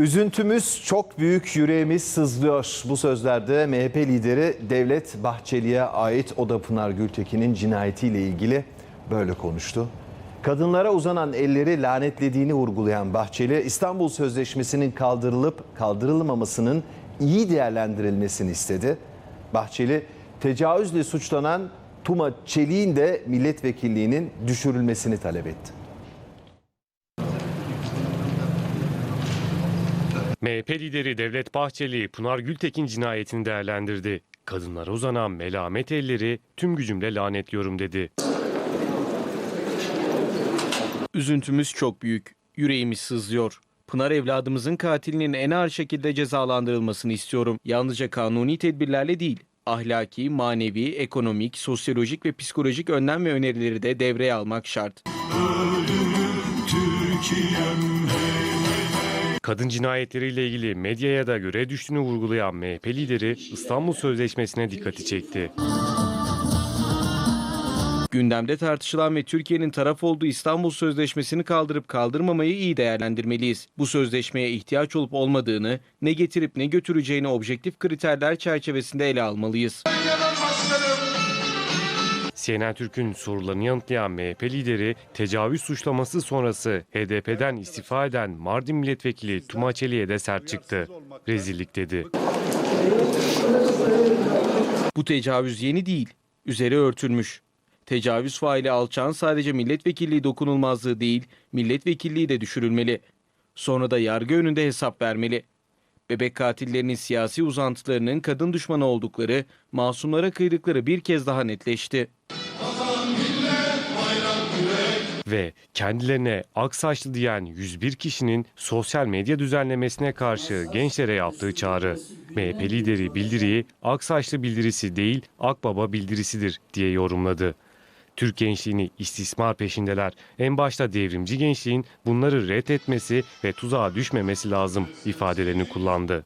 Üzüntümüz çok büyük, yüreğimiz sızlıyor. Bu sözlerde MHP lideri Devlet Bahçeli'ye ait Oda Pınar Gültekin'in cinayetiyle ilgili böyle konuştu. Kadınlara uzanan elleri lanetlediğini vurgulayan Bahçeli, İstanbul Sözleşmesi'nin kaldırılıp kaldırılmamasının iyi değerlendirilmesini istedi. Bahçeli, tecavüzle suçlanan Tuma Çelik'in de milletvekilliğinin düşürülmesini talep etti. MHP lideri Devlet Bahçeli, Pınar Gültekin cinayetini değerlendirdi. Kadınlara uzanan melamet elleri tüm gücümle lanetliyorum dedi. Üzüntümüz çok büyük. Yüreğimiz sızlıyor. Pınar evladımızın katilinin en ağır şekilde cezalandırılmasını istiyorum. Yalnızca kanuni tedbirlerle değil, ahlaki, manevi, ekonomik, sosyolojik ve psikolojik önlem ve önerileri de devreye almak şart. Kadın cinayetleriyle ilgili medyaya da görev düştüğünü vurgulayan MHP lideri İstanbul Sözleşmesi'ne dikkati çekti. Gündemde tartışılan ve Türkiye'nin taraf olduğu İstanbul Sözleşmesi'ni kaldırıp kaldırmamayı iyi değerlendirmeliyiz. Bu sözleşmeye ihtiyaç olup olmadığını, ne getirip ne götüreceğini objektif kriterler çerçevesinde ele almalıyız. CNN Türk'ün sorularını yanıtlayan MHP lideri tecavüz suçlaması sonrası HDP'den istifa eden Mardin Milletvekili Tuma Çelik'e de sert çıktı. Rezillik dedi. Bu tecavüz yeni değil, üzeri örtülmüş. Tecavüz faili alçağın sadece milletvekilliği dokunulmazlığı değil, milletvekilliği de düşürülmeli. Sonra da yargı önünde hesap vermeli. Bebek katillerinin siyasi uzantılarının kadın düşmanı oldukları, masumlara kıydıkları bir kez daha netleşti. Ve kendilerine Aksaçlı diyen 101 kişinin sosyal medya düzenlemesine karşı gençlere yaptığı çağrı. MHP lideri bildiriyi Aksaçlı bildirisi değil Akbaba bildirisidir diye yorumladı. Türk gençliğini istismar peşindeler. En başta devrimci gençliğin bunları reddetmesi ve tuzağa düşmemesi lazım ifadelerini kullandı.